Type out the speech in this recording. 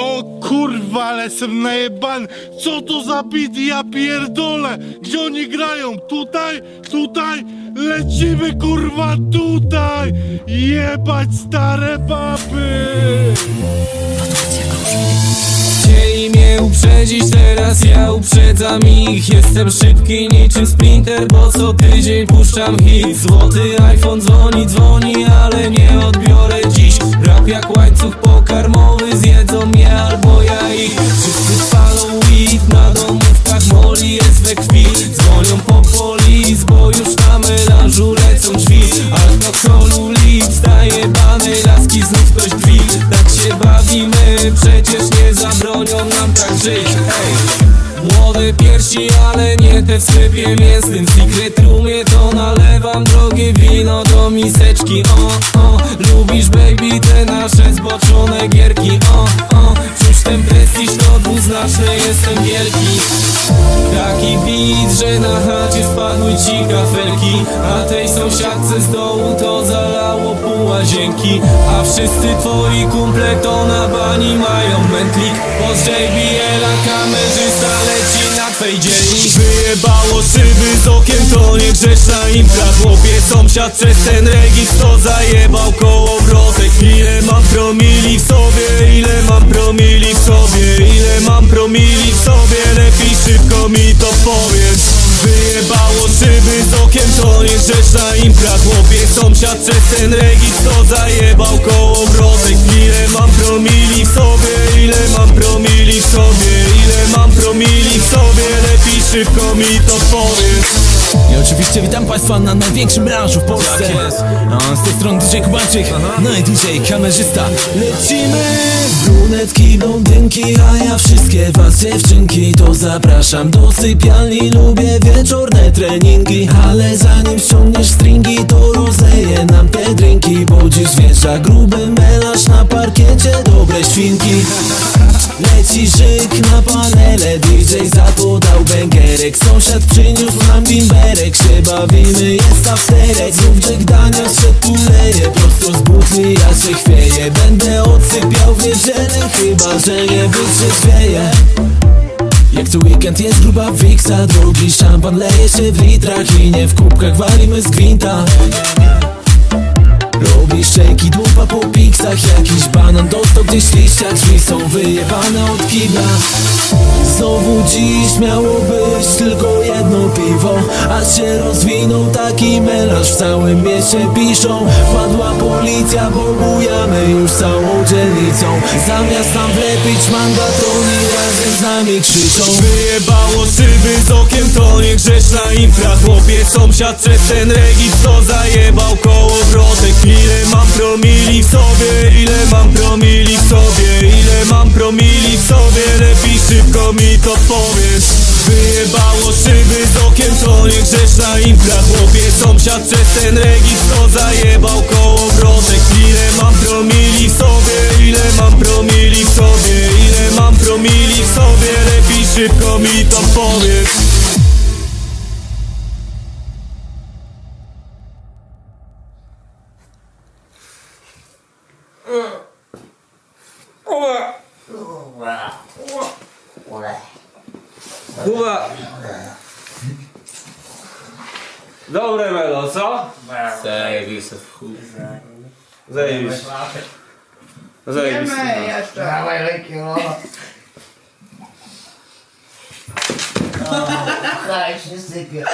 O kurwa, ale jestem najebany! Co to za bit, ja pierdolę! Gdzie oni grają? Tutaj? Tutaj? Lecimy kurwa tutaj! Jebać stare baby! Chcieli mnie uprzedzić, teraz ja uprzedzam ich Jestem szybki niczym sprinter, bo co tydzień puszczam hit Złoty iPhone dzwoni, dzwoni, ale nie odbiorę dziś Rap jak łańcuch pokarmowy, zjedzą nam tak żyć Hej! Młode piersi, ale nie te w sklepie mięsnym. Secret roomie to nalewam drogie wino do miseczki. O, o, lubisz baby te nasze zboczone gierki. O, o, czuć ten prestiż to dwuznaczny jestem wielki. Taki widz, że na chacie spadły ci kafelki A tej sąsiadce z dołu to łazienki A wszyscy twoi kumple to na bani mają mętlik. Bo z JBL-a kamerzysta leci na twej dzielni. Wyjebało szyby z okien, to niegrzeczna impra Chłopie sąsiad przez ten regis to zajebał koło wrotek. Ile mam promili w sobie, ile mam promili w sobie Ile mam promili w sobie, lepiej szybko mi to powiedz. Wyjebało szyby z okien, to niegrzeczna impra Chłopie sąsiad przez ten regis to zajebał koło wrotek Ile mam promili w sobie, ile mam promili w sobie Ile mam promili w sobie, lepiej szybko mi to powiedz I oczywiście witam Państwa na największym branżu w Polsce. Tak. A z tej strony DJ Kubańczyk, no i DJ kamerzysta. Lecimy! Brunetki, blondynki, a ja wszystkie was dziewczynki To zapraszam do sypialni, lubię wieczorne treningi Ale zanim ściągniesz stringi, to rozleję nam te drinki Bo dziś wjeżdża gruby melarz na parkiecie, dobre świnki. Leci szyk na panele DJ zapodał bęgerek Sąsiad przyniósł nam bimberek Się bawimy, jest afterek. Znów dżegdania szedł tuleje Prosto z butli ja się chwieję. Będę odsypiał w niedzielę Chyba, że nie wytrzeźwieję. Jak co weekend jest gruba wiksa Drogi szampan leje się w litrach. I nie w kubkach walimy z gwinta Robi szejki, dupa po piksach Jakiś banan dostał gdzieś w liściach Drzwi są wyjebane od kibla. Znowu dziś miało być tylko jedno piwo A się rozwinął taki melanż W całym mieście piszą. Wpadła policja, bo bujamy już całą dzielnicą. Zamiast nam wlepić mandatoni Razem z nami krzyczą. Wyjebało szyby z okien, to niegrzeczna impra Chłopie sąsiad przez ten regis to zajebał koło wrotek. Ile mam promili w sobie, ile mam promili w sobie? Ile mam promili w sobie, lepiej szybko mi to powiedz. Wyjebało szyby z okien, to niegrzeczna impra Chłopie. Sąsiad przez ten regis to zajebał koło wrotek Ile mam promili w sobie, ile mam promili w sobie? Ile mam promili w sobie, lepiej szybko mi to powiedz Kuba Dobre melo, co? Zajebiste w chuj Zajebiste Zajebiste Wiemy jeszcze. Dawaj leki, no. Daj się sypie.